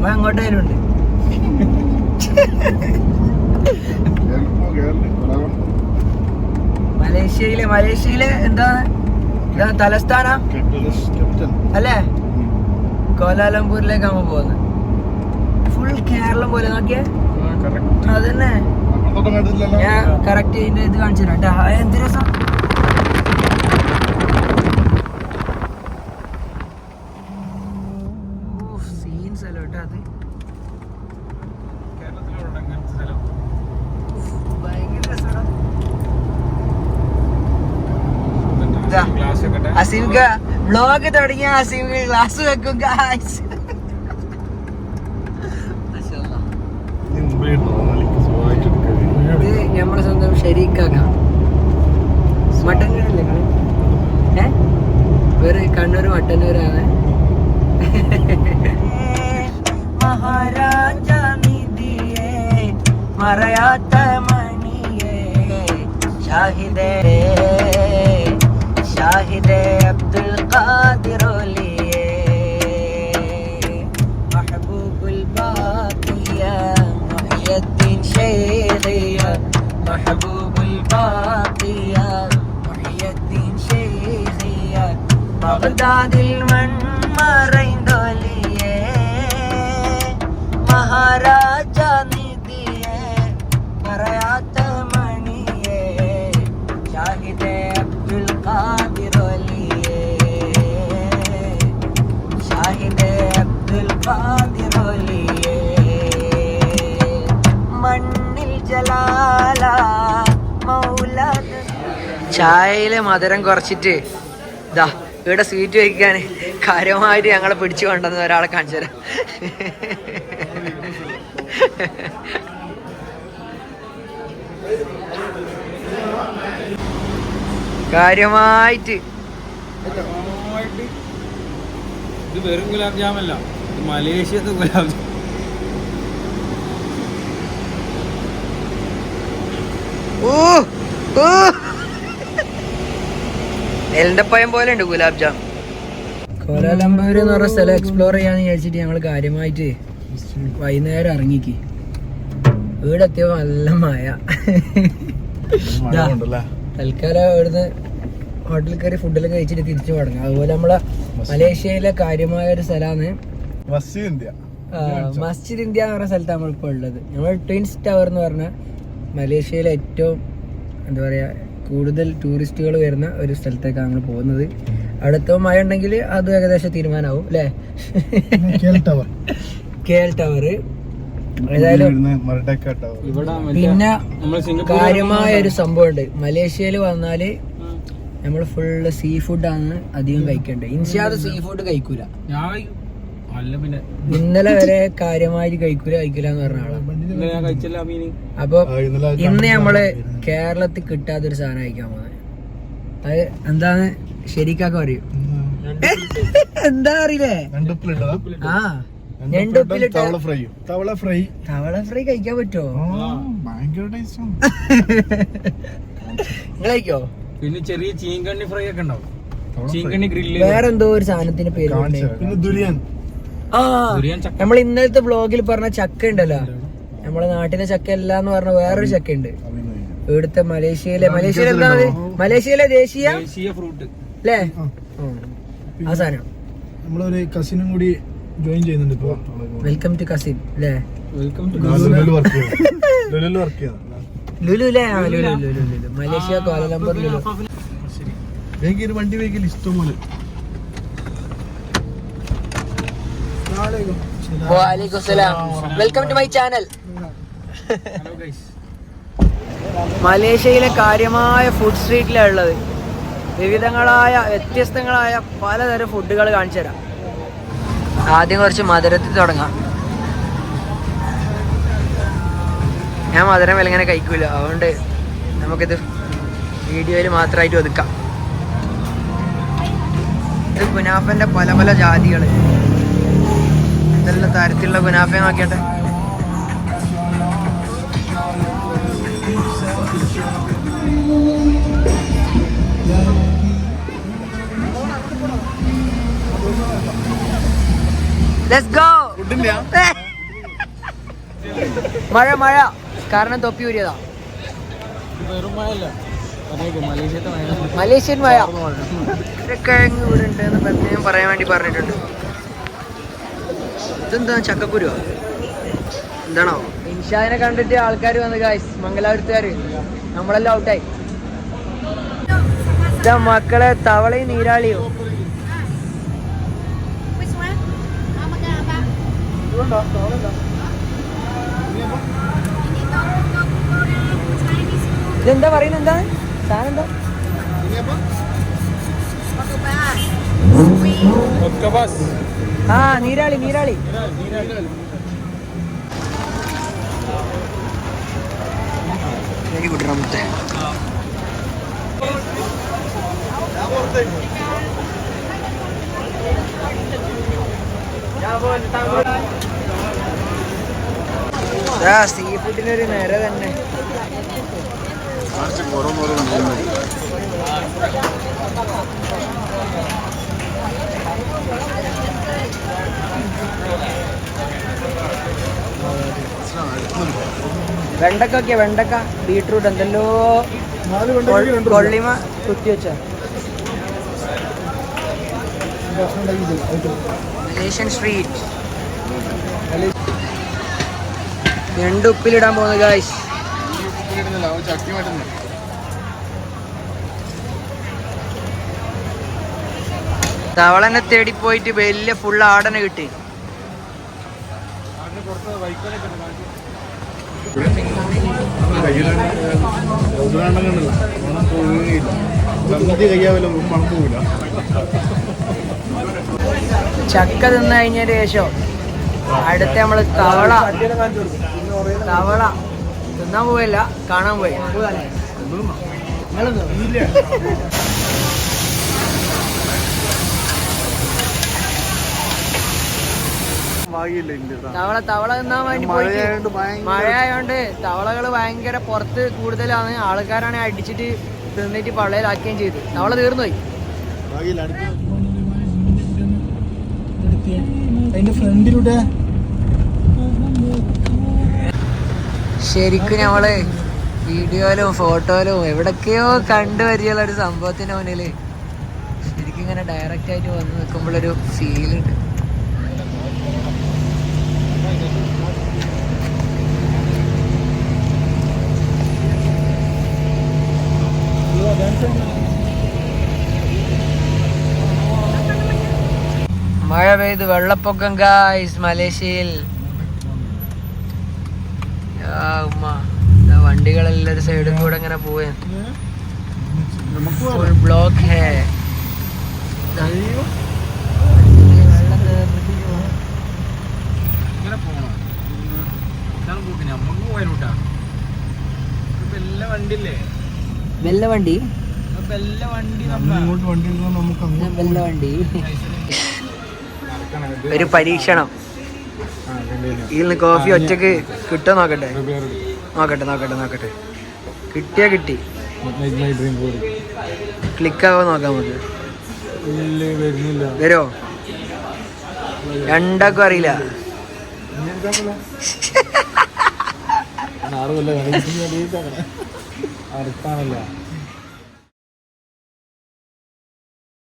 സംഭവം എങ്ങോട്ടായാലും ഉണ്ട് മലേഷ്യയിലെ മലേഷ്യയിലെ എന്താണ്? ഇതാ തലസ്ഥാന? അല്ലേ? കോലാലംപൂരിലേക്കാണ് പോകുന്നത് ഫുൾ കേരളം പോലെ നോക്കിയേ. അതന്നെ. ഞാൻ കറക്റ്റ് ഇതിന്റെ ഇത് കാണിച്ചു തരാം എന്ത് രസം സീൻസ് അല്ലോ കേട്ടോ അത് ഭയങ്കര രസമാണ് ഇതാ. അസീംക ബ്ലോഗ് തുടങ്ങിയ അസീംക ക്ലാസ് വെക്കും ഗായ്സ് നമ്മുടെ സ്വന്തം ഷെരീക്കാക്ക മട്ടന്നൂരല്ലേ കളി? ഏ? വേറെ കണ്ണൂർ മട്ടന്നൂരാണ്. മഹാരാജ നിധിയെ മറയാത്ത മണിയേ ഷാഹിദേ ഷാഹിദേ. ஷேக் ஐயா மஹபூபுல் பாத்தியா முஹியத்தின் ஷேக் ஐயா பகதாதில் மண் மறைந்தொலியே மகாராஜ் ചായയിലെ മധുരം കുറച്ചിട്ട് ഇതാ ഇവിടെ സ്വീറ്റ് വയ്ക്കാൻ കാര്യമായിട്ട് ഞങ്ങളെ പിടിച്ചു കൊണ്ടെന്ന് ഒരാളെ കാണിച്ചു തരാം. കാര്യമായിട്ട് ഇത് വെറും ഗുലാബ് ജാമല്ല. മലേഷ്യത്തെ ഗുലാബ് ജാം. ഊ. പോലെ ഉണ്ട് ഗുലാബ് ജാം. കോലാലംപൂർ എന്ന് പറഞ്ഞ സ്ഥലം എക്സ്പ്ലോർ ചെയ്യാന്ന് വിചാരിച്ചിട്ട് ഞങ്ങൾ കാര്യമായിട്ട് വൈകുന്നേരം ഇറങ്ങിക്ക്. വീടെത്തിയ നല്ല മഴ. ദാ, തൽക്കാലം ഇവിടുന്ന് ഹോട്ടലിൽ കയറി ഫുഡിലൊക്കെ കഴിച്ചിട്ട് തിരിച്ചു മടങ്ങാം. അതുപോലെ നമ്മളെ മലേഷ്യയിലെ കാര്യമായ ഒരു സ്ഥലമാണ്. മസ്ജിദ് ഇന്ത്യ. എന്ന് പറഞ്ഞ സ്ഥലത്താണ് നമ്മളിപ്പോൾ ഉള്ളത്. നമ്മൾ ട്വിൻസ് ടവർ എന്ന് പറഞ്ഞ മലേഷ്യയിലെ ഏറ്റവും എന്താ പറയുക കൂടുതൽ ടൂറിസ്റ്റുകൾ വരുന്ന ഒരു സ്ഥലത്തേക്കാണ് നമ്മൾ പോകുന്നത്. അടുത്ത മഴ ഉണ്ടെങ്കിൽ അത് ഏകദേശം തീരുമാനമാവും അല്ലേ? K L tower. ഏതായാലും ടവർ. പിന്നെ കാര്യമായ ഒരു സംഭവം ഉണ്ട് മലേഷ്യയിൽ വന്നാൽ നമ്മൾ ഫുള്ള് സീ ഫുഡാണ് അധികം കഴിക്കേണ്ടത്. ഇൻഷാദ് സീ ഫുഡ് കഴിക്കൂല. ഞാൻ അല്ല പിന്നെ ഇന്നലെ വരെ കാര്യമായിട്ട് കഴിക്കൂല കഴിക്കൂല എന്ന് പറഞ്ഞ ആളാണ് ഞാൻ കഴിച്ചില്ല മീന് അപ്പൊ ഇന്ന് നമ്മൾ കേരളത്തിൽ കിട്ടാത്തൊരു സാധനം കഴിക്കാൻ പോകുന്നത് അത് എന്താന്ന് ശരിക്കാക്ക പറയും. എന്താ അറിയില്ലേ? ആ ഞണ്ടുപ്പിലിട്ട് തവള ഫ്രൈ. തവള ഫ്രൈ. കഴിക്കാൻ പറ്റുമോ ഭയങ്കര നിങ്ങൾ കഴിക്കോ? പിന്നെ ചെറിയ ചീങ്കണ്ണി ഫ്രൈ ഒക്കെ ഉണ്ടാവും. ചീങ്കണ്ണി ഗ്രില്ല് വേറെന്തോ ഒരു സാധനത്തിന്റെ പേര്. പിന്നെ ദുരിയാൻ. ആ നമ്മൾ ഇന്നലത്തെ ബ്ലോഗിൽ പറഞ്ഞ ചക്ക ഉണ്ടല്ലോ. നമ്മളെ നാട്ടിലെ ചക്ക അല്ല എന്ന് പറഞ്ഞ വേറൊരു ചക്ക ഉണ്ട് ഇവിടുത്തെ മലേഷ്യയിലെ മലേഷ്യയിലെ എന്താണ്? മലേഷ്യയിലെ ദേശീയ? ദേശീയ ഫ്രൂട്ട്. അല്ലേ ആ. സാധനം. നമ്മളൊരു കസിനും കൂടി ജോയിൻ ചെയ്യുന്നുണ്ട് ഇപ്പൊ. വെൽക്കം ടു കസിൻ അല്ലേ വെൽക്കം ടു ലുലു അല്ലേ ആ ലുലു ലുലു ലുലു മലേഷ്യ ലുലു. ഒരു വണ്ടി വെൽക്കം ടു മൈ ചാനൽ മലേഷ്യയിലെ കാര്യമായ ഫുഡ് സ്ട്രീറ്റിലാണ് ഉള്ളത്. വിവിധങ്ങളായ വ്യത്യസ്തങ്ങളായ പലതരം ഫുഡുകൾ കാണിച്ചു തരാം. ആദ്യം കുറച്ച് മധുരത്തിൽ തുടങ്ങാം. ഞാൻ മധുരം വിലങ്ങനെ കഴിക്കൂല. അതുകൊണ്ട് നമുക്കിത് വീഡിയോയിൽ മാത്രമായിട്ട് ഒതുക്കാം. ഇത് കുനാഫന്റെ പല പല ജാതികൾ എന്തെല്ലാം തരത്തിലുള്ള കുനാഫ നോക്കിയാട്ടെ. ലെറ്റ്സ് ഗോ മഴ മഴ. കാരണം തൊപ്പി ഊരിയതാ. മലേഷ്യൻ മഴ. കിഴങ്ങ് ഇവിടെ ഉണ്ട് എന്ന് പ്രത്യേകം പറയാൻ വേണ്ടി പറഞ്ഞിട്ടുണ്ട്. ഇതെന്താ ചക്കക്കുരുവാ? എന്താണോ ഇൻഷാദിനെ കണ്ടിട്ട് ആൾക്കാർ വന്ന് ഗായ്സ് മംഗലാപുരത്തുകാര് നമ്മളെല്ലാം ഔട്ടായി മക്കളെ തവളയും നീരാളിയോ. ഇതെന്താ പറയുന്നത് എന്താ? സാധനം എന്താ? ആ നീരാളി. നീരാളി നീരാളി. വെരി ഗുഡ് റമത്തെ സീ ഫുഡിനൊരു നിര തന്നെ. വെണ്ടക്ക ഒക്കെ വെണ്ടക്ക ബീട്രൂട്ട് എന്തല്ലോ കൊള്ളിമ കുത്തി വെച്ച. Malaysian street. ഉപ്പിലിടാൻ പോകുന്നു ഗായ്സ് തവളനെ തേടി പോയിട്ട് വലിയ ഫുൾ ആടനെ കിട്ടി. ചക്ക തിന്നു കഴിഞ്ഞതിന് ശേഷം അടുത്ത നമ്മൾ തവള. തവള. തിന്നാൻ പോയല്ല കാണാൻ പോയി ഭാഗ്യമില്ല തവള തവള തിന്നാൻ വേണ്ടി പോയിട്ട് മഴയായോണ്ട് തവളകൾ ഭയങ്കര പുറത്ത് കൂടുതലാണ്. ആൾക്കാരാണ് അടിച്ചിട്ട് തിന്നിട്ട് പള്ളയിലാക്കുകയും ചെയ്തു. തവള തീർന്നു പോയി ഭാഗ്യമില്ല അടുത്ത. അതിന്റെ ഫ്രണ്ടിലൂടെ. ശരിക്കും ഞമ്മൾ വീഡിയോയിലും ഫോട്ടോയിലും എവിടൊക്കെയോ കണ്ടുവരികയുള്ള ഒരു സംഭവത്തിന് മുന്നിൽ ശരിക്കും ഇങ്ങനെ ഡയറക്റ്റ് ആയിട്ട് വന്ന് നിൽക്കുമ്പോഴൊരു ഫീൽ ഉണ്ട് മഴ പെയ്ത് വെള്ളപ്പൊക്കം ഗായ്സ് മലേഷ്യയിൽ. വണ്ടികളെല്ലാം ഒരു സൈഡിൽ കൂടെ ഇങ്ങനെ പോവേ. ഫുൾ ബ്ലോക്ക് ഹേ. വെള്ള വണ്ടി? വണ്ടി നമ്മ ഇങ്ങോട്ട് വണ്ടി എടുക്കുമ്പോൾ നമുക്ക് വണ്ടി. ഒരു പരീക്ഷണം. ഇതിൽ നിന്ന് കോഫി ഒറ്റയ്ക്ക് കിട്ടോ നോക്കട്ടെ? നോക്കട്ടെ നോക്കട്ടെ നോക്കട്ടെ. കിട്ടിയാ കിട്ടി. ക്ലിക്കാവോ നോക്കാം നമുക്ക്. വരുമോ രണ്ടാക്കും അറിയില്ല. ആറ് കൊല്ലം അടുത്താണല്ലോ